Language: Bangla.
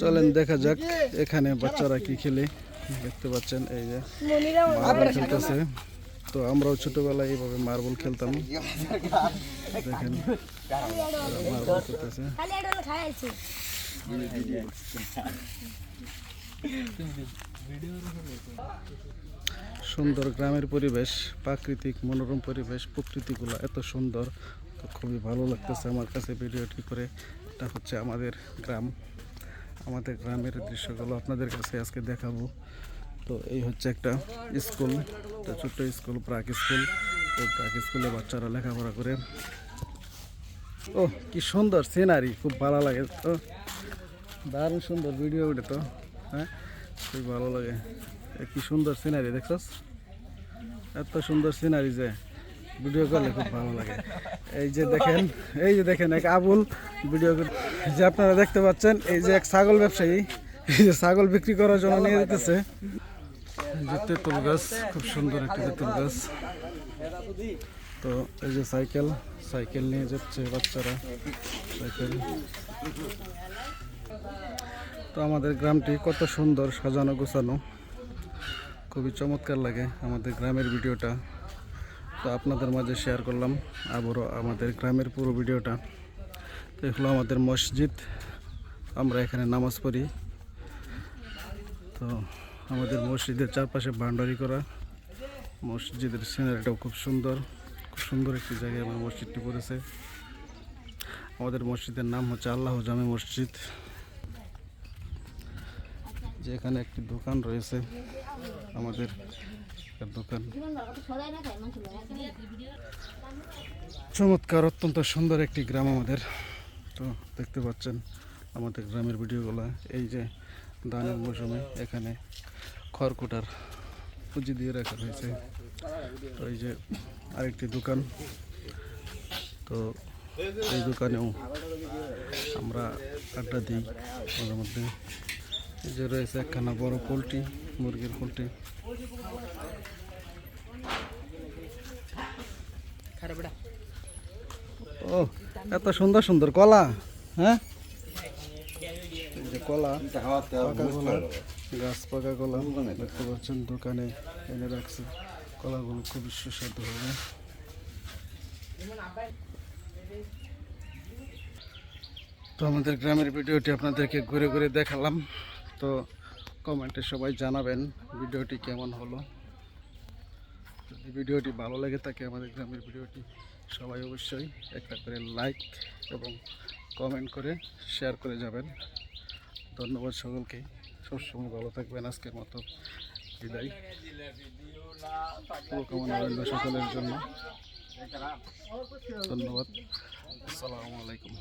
চলেন, দেখা যাক এখানে বাচ্চারা কি খেলে। দেখতে পাচ্ছেন, এই যে মার্বল খেলতেছে। তো আমরাও ছোটবেলায় এইভাবে মার্বল খেলতাম। দেখেন, মার্বল খেলতেছে। সুন্দর গ্রামের পরিবেশ, প্রাকৃতিক মনোরম পরিবেশ, প্রকৃতিগুলো এত সুন্দর। তো খুবই ভালো লাগতেছে আমার কাছে ভিডিওটি করে। এটা হচ্ছে আমাদের গ্রাম। আমাদের গ্রামের দৃশ্যগুলো আপনাদের কাছে আজকে দেখাবো। তো এই হচ্ছে একটা স্কুল ছোট্ট স্কুল, প্রাক স্কুল। তো প্রাক স্কুলে বাচ্চারা লেখাপড়া করে। ও, কি সুন্দর সিনারি খুব ভালো লাগে তো। দারুণ সুন্দর ভিডিও উঠে তো হ্যাঁ? খুব ভালো লাগে। কি সুন্দর সিনারি দেখছস? এত সুন্দর সিনারি যে। ভিডিও করলে খুব ভালো লাগে। এই যে দেখেন, এই যে দেখেন এক আবুল ভিডিও যে আপনারা দেখতে পাচ্ছেন, এই যে এক ছাগল ব্যবসায়ী, এই যে ছাগল বিক্রি করার জন্য নিয়ে যেতেছে। যে তেঁতুল গাছ, খুব সুন্দর একটি তেঁতুল গাছ। তো এই যে সাইকেল সাইকেল নিয়ে যাচ্ছে বাচ্চারা, সাইকেল। তো আমাদের গ্রামটি কত সুন্দর সাজানো গোছানো। খুবই চমৎকার লাগে আমাদের গ্রামের ভিডিওটা। তো আপনাদের মাঝে শেয়ার করলাম আবারও আমাদের গ্রামের পুরো ভিডিওটা। তো এগুলো আমাদের মসজিদ। আমরা এখানে নামাজ পড়ি। তো আমাদের মসজিদের চারপাশে বাউন্ডারি করা। মসজিদের সিনারিটাও খুব সুন্দর। খুব সুন্দর একটি জায়গায় আমার মসজিদটি পড়েছে। আমাদের মসজিদের নাম হচ্ছে আল্লাহ জামে মসজিদ। যে এখানে একটি দোকান রয়েছে। আমাদের দোকান চমৎকার, অত্যন্ত সুন্দর একটি গ্রাম আমাদের। তো দেখতে পাচ্ছেন আমাদের গ্রামের ভিডিওগুলো। এই যে দানের মৌসুমে এখানে খড়কুটার পুঁজি দিয়ে রাখা হয়েছে। তো এই যে আরেকটি দোকান। তো এই দোকানেও আমরা আড্ডা দিই মাঝে মধ্যে। যে রয়েছে একখানা বড় পোলট্রি, মুরগির পোলট্রি। ও, এত সুন্দর সুন্দর কলা হ্যাঁ? কলা, পাকা কলা, গাছ পাকা কলা, দেখতে পাচ্ছেন দোকানে এনে রাখছে। কলাগুলো খুবই সুস্বাদু হবে। তো আমাদের গ্রামের ভিডিওটি আপনাদেরকে ঘুরে ঘুরে দেখালাম। তো কমেন্টে সবাই জানাবেন ভিডিওটি কেমন হলো। যদি ভিডিওটি ভালো লেগে থাকে আমাদের গ্রামের ভিডিওটি, সবাই অবশ্যই একটা করে লাইক এবং কমেন্ট করে শেয়ার করে যাবেন। ধন্যবাদ সকলকে, সবসময় ভালো থাকবেন, আজকের মতো বিদায়। শুভকামনা রইল সকলের জন্য। ধন্যবাদ। আসসালামু আলাইকুম।